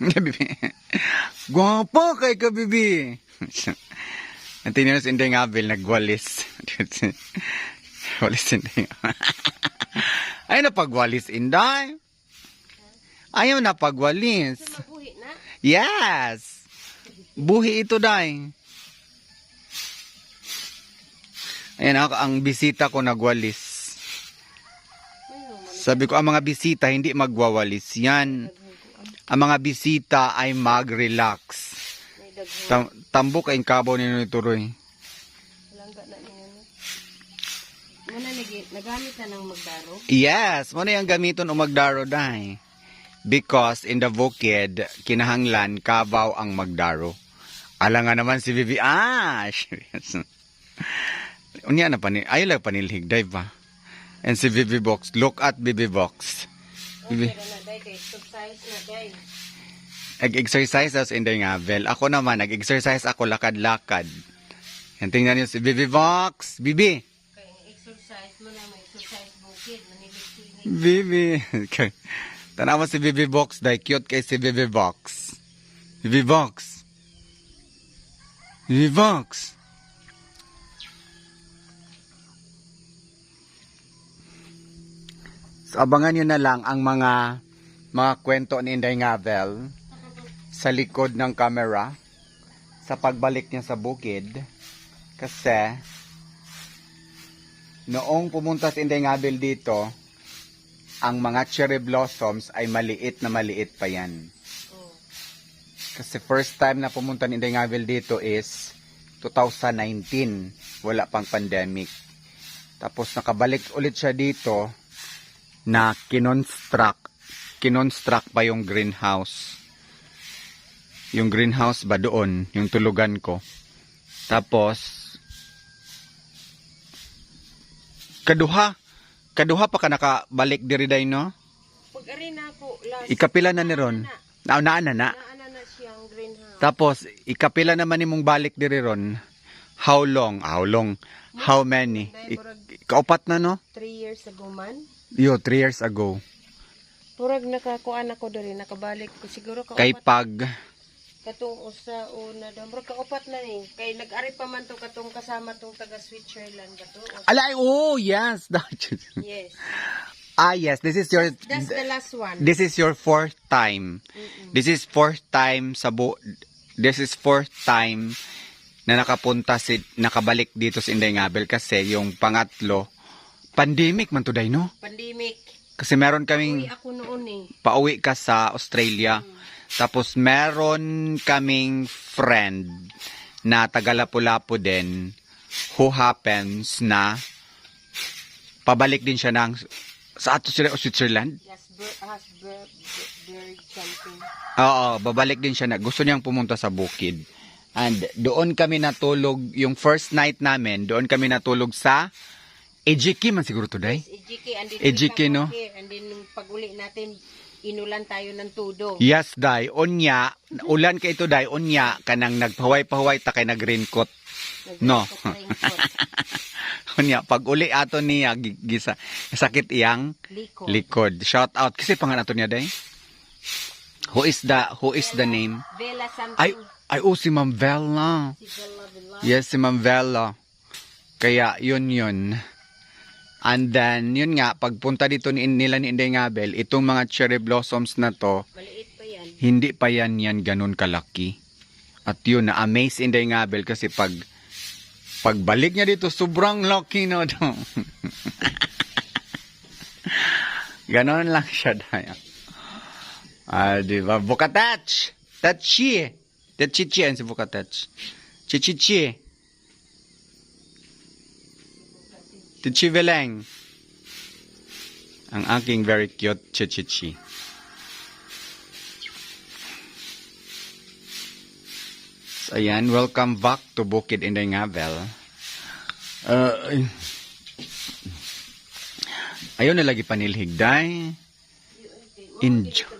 bibi. Gwapa kay ka, bibi. Ang tinino si Inday Ngabel, nagwalis. Walis Inday Ay, napagwalis, Inday. Ayaw na pagwalis. Yes! Buhi ito, Day. Ayan, ako, ang bisita ko nagwalis. Sabi ko, ang mga bisita hindi magwawalis yan. Ang mga bisita ay mag-relax. Tam- tambok ay kabaw ni Turoy. Langga na niya. No? Muna nag- nagamit na ng magdaro. Yes, mo na yung gamiton o magdaro dahi. Because in the bukid, kinahanglan kabaw ang magdaro. Ala nga naman si Vivi Ash. Unya na panil, ayaw lang panilhig, day ba? And si Vivi Box, look at Vivi Box. Day. Nag-exercise as in the ngavel. Ako naman, nag-exercise ako lakad-lakad. Yan, tingnan niyo si Vivi Box. Bibi! Exercise mo na, may exercise bukid. Bibi. Okay. Tanawa si Bibi Box, dahil cute kay si Bibi Box. Bibi Box. Bibi Box. So, abangan nyo na lang ang mga mga kwento ni Inday Ngavel sa likod ng camera sa pagbalik niya sa bukid kasi noong pumunta si Inday Ngavel dito ang mga cherry blossoms ay maliit na maliit pa yan. Kasi first time na pumunta ni Inday Ngavel dito is 2019. Wala pang pandemic. Tapos nakabalik ulit siya dito na kinonstruct. Kinonstruct pa yung greenhouse. Yung greenhouse ba doon? Yung tulugan ko. Tapos, kaduha. Kaduha pa ka nakabalik diri day no? Pag na ako, last. Ikapila na ni ron. Na, na, na, na. Na siyang greenhouse. Tapos, ikapila naman nimong balik diri ron. How long? How long? How many? Kaupat na no? Three years ago man. Yo, three years ago. Purag nakakuan ako diri, nakabalik ko. Siguro kaupat. Kay pag, Katong usa una daw. Murag kaupat na ni. Kay nag-ari pa man to katong kasama tong taga Switzerland ba to? Alay, oh, yes. Yes. ah, yes, this is your, That's the last one. this is your fourth time. Mm-mm. This is fourth time sa bu, this is fourth time na nakapunta si, nakabalik dito si Inday Ngabel kasi yung pangatlo, pandemic man to day, no? Pandemic. Kasi meron kaming, ako noon eh. pauwi ka sa Australia. Tapos meron kaming friend na taga Lapu-Lapu din who happens na pabalik din siya ng sa ato sila o Switzerland. Has bird, has bird, bird something. Oo, babalik din siya na gusto niyang pumunta sa bukid. And doon kami natulog, yung first night namin, doon kami natulog sa Ejiki man siguro today. Ejiki, and then Ejiki, we come no? out here, And then nung pag-uli natin, inulan tayo ng tudo. Yes, day. Onya, ulan kay ito, day. Onya, kanang nagpahuway-pahuway ta kay nag-raincoat. no. Unya, pag uli ato niya, gi- gisa, sakit iyang Liko. likod. Shout out. Kasi pangan ato niya, day. Who is the, who is the name? Bella something. Ay, ay, oh, si Ma'am Vella. Si Bella Bella. Yes, si Ma'am Vella. Kaya, yun yun. And then, yun nga, pagpunta dito ni, nila ni Inday Ngabel, itong mga cherry blossoms na to, pa yan. hindi pa yan yan ganun kalaki. At yun, na-amaze Inday Ngabel kasi pag pagbalik niya dito, sobrang laki na to. ganon lang siya daya. Ah, di ba? Bukatach! Tachi! Tachichi yan si Bukatach. Chichichi! Tichi Veleng. Ang aking very cute Chichichi. So, ayan, welcome back to Bukid Inday Ngabel. Uh, ayaw na lagi panilhigday. Enjoy.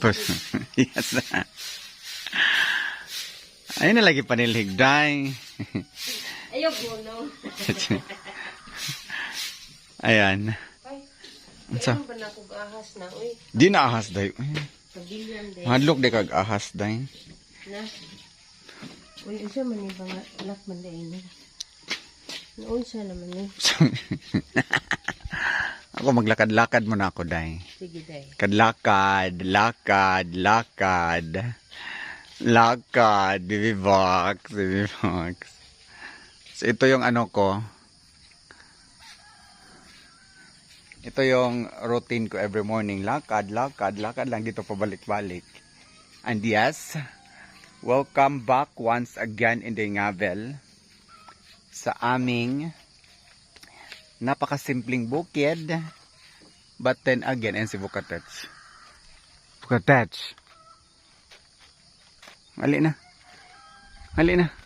yes. Ayaw na lagi panilhigday. Ayaw ko, no? Ayan. Ay, Unsa? ano ba na ako ahas na? Uy, Di na ahas day. pag bilyan din. Hadlok di kag ahas day. Na. Uy, isa man yung mga anak man din ni. Noon siya naman ni. ako maglakad-lakad muna ako day. Sige day. Kadlakad, lakad, lakad. Lakad, Bibi Box, Bibi Box. So, ito yung ano ko. Ito yung routine ko every morning. Lakad, lakad, lakad lang dito pabalik-balik. And yes, welcome back once again in the Ngavel sa aming napakasimpleng bukid. But then again, and si Bukatech. Bukatech. Ali na. Ali na.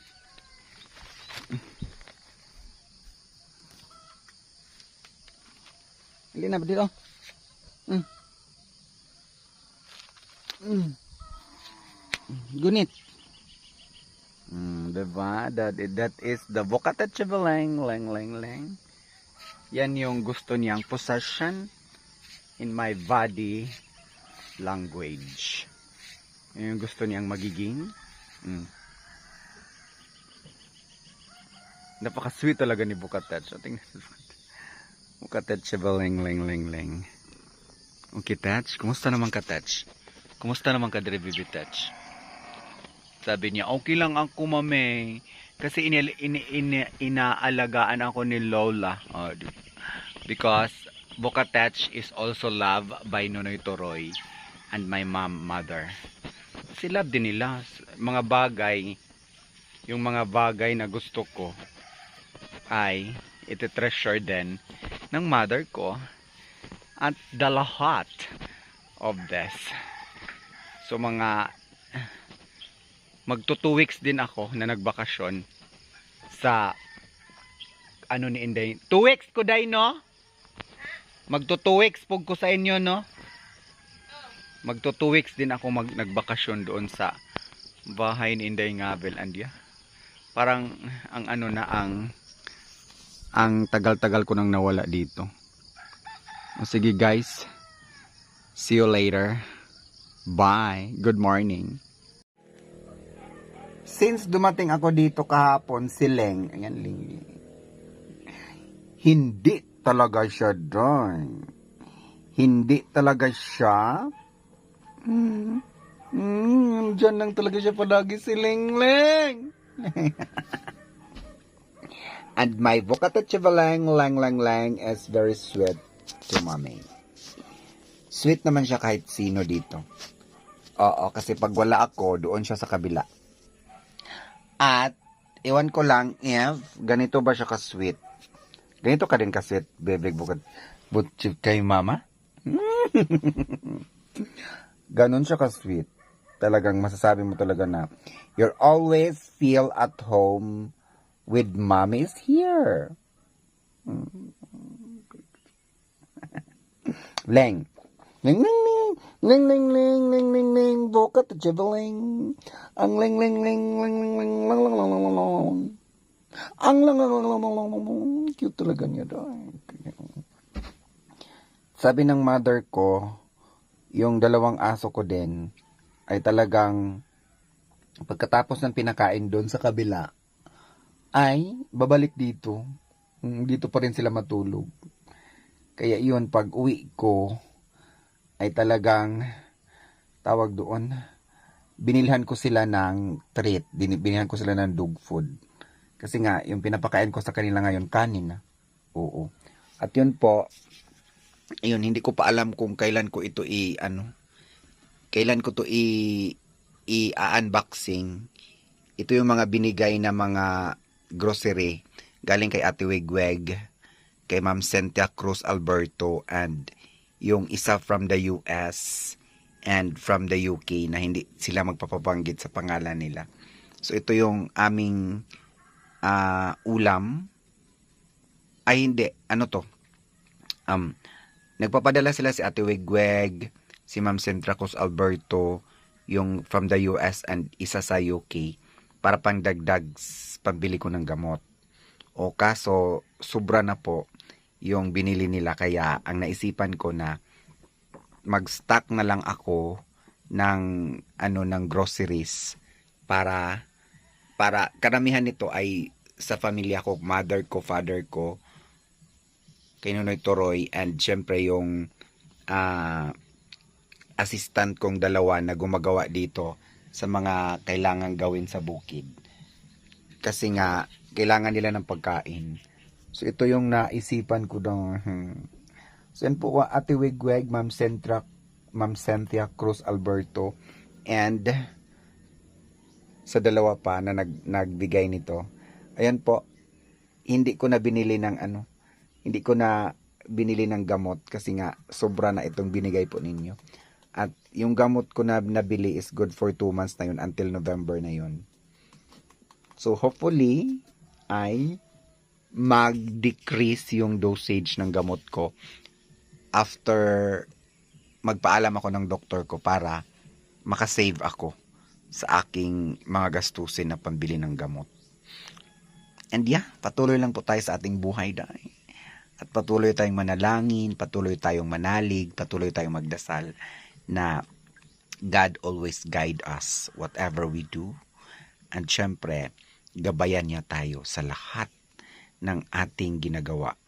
Ali na, dito. Mm. Mm. Gunit. Mm, diba? That, that is the Bukatech lang, lang, lang, lang. Yan yung gusto niyang possession in my body language. Yan yung gusto niyang magiging. Mm. Napaka-sweet talaga ni Bukatet. So, tingnan mo. Bukatet siya ba ling ling ling. Okay, Tats. Kumusta naman ka, Tats? Kumusta naman ka, Dre Bibi Tats? Sabi niya, okay lang ako, mame. Kasi ini, ini, ini, inaalagaan ako ni Lola. Oh, because Bukatech is also loved by Nonoy Toroy and my mom, mother. Kasi love din nila. Mga bagay, yung mga bagay na gusto ko ay iti treasure din ng mother ko at the lahat of this. So mga magto two weeks din ako na nagbakasyon sa ano ni Inday. Two weeks ko day no? Magto two weeks pug ko sa inyo no? Magto two weeks din ako mag nagbakasyon doon sa bahay ni Inday Ngabel Andia. Parang ang ano na ang ang tagal-tagal ko nang nawala dito. O sige guys. See you later. Bye. Good morning. Since dumating ako dito kahapon, si Leng, ayan Ling, hindi talaga siya doon. Hindi talaga siya. Hmm. Hmm, dyan lang talaga siya palagi si Leng Leng. And my vocata chivalang lang lang lang is very sweet to mommy. Sweet naman siya kahit sino dito. Oo, kasi pag wala ako, doon siya sa kabila. At, iwan ko lang if ganito ba siya ka-sweet. Ganito ka din ka-sweet, bebeg bukat butchip kay mama. Ganon siya ka-sweet. Talagang masasabi mo talaga na you're always feel at home with mommy's here. Leng. Ling ling ling ling ling ling ling ling ling boka to jibbling. Ang ling ling ling ling ling ling lang lang lang lang lang. Ang lang lang lang lang lang lang. Cute talaga niya dahil. Sabi ng mother ko, yung dalawang aso ko din ay talagang pagkatapos ng pinakain doon sa kabila ay babalik dito. Mm, Dito pa rin sila matulog. Kaya yun, pag uwi ko, ay talagang tawag doon, binilhan ko sila ng treat. Binilhan ko sila ng dog food. Kasi nga, yung pinapakain ko sa kanila ngayon, kanin. Oo. At yun po, yun, hindi ko pa alam kung kailan ko ito i, ano, kailan ko to i, i-unboxing. Ito yung mga binigay na mga grocery galing kay Ate Wigweg, kay Ma'am Cynthia Cruz Alberto, and yung isa from the US and from the UK na hindi sila magpapabanggit sa pangalan nila. So ito yung aming ah, ulam. Ay hindi, ano to? Um, nagpapadala sila si Ate Wigweg, si Ma'am Cruz Alberto, yung from the US and isa sa UK para pang dagdag s- pambili ko ng gamot. O kaso, sobra na po yung binili nila kaya ang naisipan ko na mag-stock na lang ako ng ano ng groceries para para karamihan nito ay sa pamilya ko, mother ko, father ko, kay Nonoy Toroy, and syempre yung ah, assistant kong dalawa na gumagawa dito sa mga kailangan gawin sa bukid. Kasi nga, kailangan nila ng pagkain. So, ito yung naisipan ko daw. Hmm. So, yan po, Ate Wigweg, Ma'am Centra, Ma'am Cynthia Cruz Alberto, and sa dalawa pa na nag, nagbigay nito. Ayan po, hindi ko na binili ng ano, hindi ko na binili ng gamot kasi nga sobra na itong binigay po ninyo. At yung gamot ko na nabili is good for 2 months na yun until November na yun. So hopefully ay mag-decrease yung dosage ng gamot ko after magpaalam ako ng doktor ko para makasave ako sa aking mga gastusin na pambili ng gamot. And yeah, patuloy lang po tayo sa ating buhay dahil. At patuloy tayong manalangin, patuloy tayong manalig, patuloy tayong magdasal na God always guide us whatever we do. And syempre, gabayan niya tayo sa lahat ng ating ginagawa.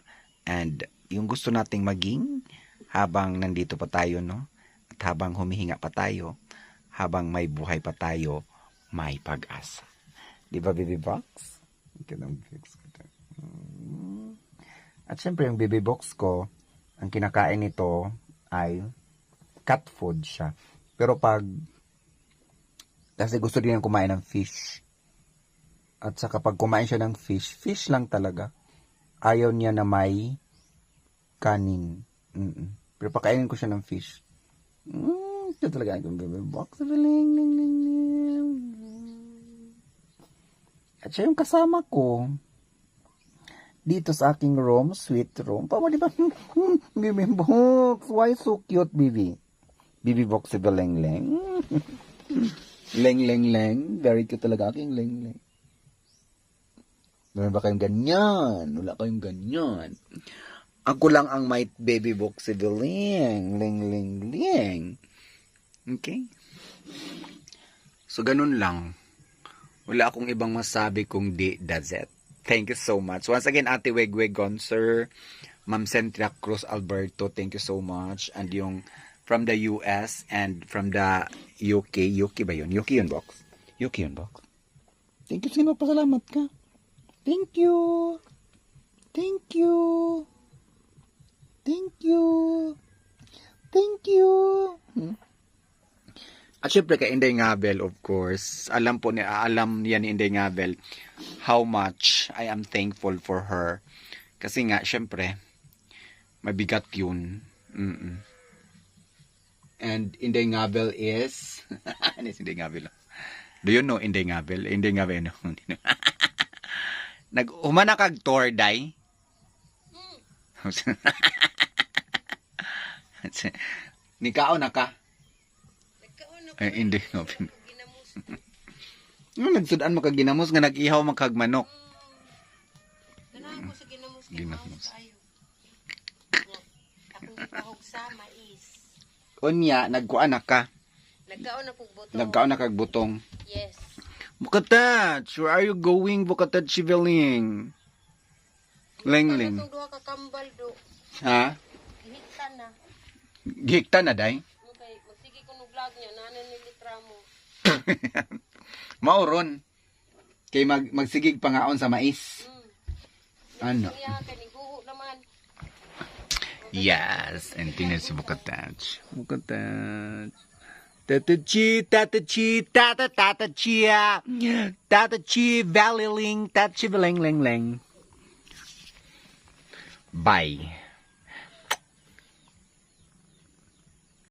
And yung gusto nating maging habang nandito pa tayo, no? At habang humihinga pa tayo, habang may buhay pa tayo, may pag-asa. Di ba, Baby Box? Hmm. At syempre, yung baby box ko, ang kinakain nito ay cat food siya. Pero pag, kasi gusto din kumain ng fish. At saka pag kumain siya ng fish, fish lang talaga. Ayaw niya na may kanin. Mm-mm. Pero pakainin ko siya ng fish. Mm, ito talaga box. Ling, ling, ling, ling. At siya yung kasama ko dito sa aking room, sweet room. Pama, di ba? Bibi Box. Why so cute, Bibi? Bibi Box si Leng Leng. leng Leng Leng. Very cute talaga aking Leng Leng. Meron ba kayong ganyan? Wala kayong ganyan. Ako lang ang may baby box si Leng. Leng Leng Leng. Okay? So, ganun lang. Wala akong ibang masabi kung di that's it. Thank you so much. Once again, Ate Wegweg Gonser, Ma'am Centria Cruz Alberto, thank you so much. And yung from the US and from the UK, UK ba yun? UK yun, box? UK yun, box? Thank you, sino pasalamat ka? Thank you. Thank you. Thank you. Thank you. Hmm? At syempre kay Inday Ngabel, of course, alam po ni alam niya ni Inday Ngabel how much I am thankful for her. Kasi nga, syempre, mabigat yun. Mm-mm. And Inday Ngabel is, ano is Inday Ngabel? Do you know Inday Ngabel? Inday Ngabel, no? Nag, humana kag tour, day? Nikao na ka? Eh, hindi. Ano nagsudan mo kag ginamos nga nag-ihaw man kag manok. Ginamos. maos tayo. Akong gipahog sa mais. Unya, nagkuan na ka. Nagkaon na kong buto. Nagkaon na kag butong. Yes. Bukatach, where are you going, Bukatach Chiveling? Lengling. Ano duha ka kambal do? Ha? Gihita na. Gihikta na, day? Okay, magsige ko ng vlog niya. Nanan ni litra mo. Mauron. Kay mag magsigig pangaon sa mais. Mm. Ano? Kaya. Yes, and tingnan si Bukatach. Bukatach. Tatachi, tatachi, tata, tatachi, tatachi, valley ling, tachi, ling, ling, ling. Bye.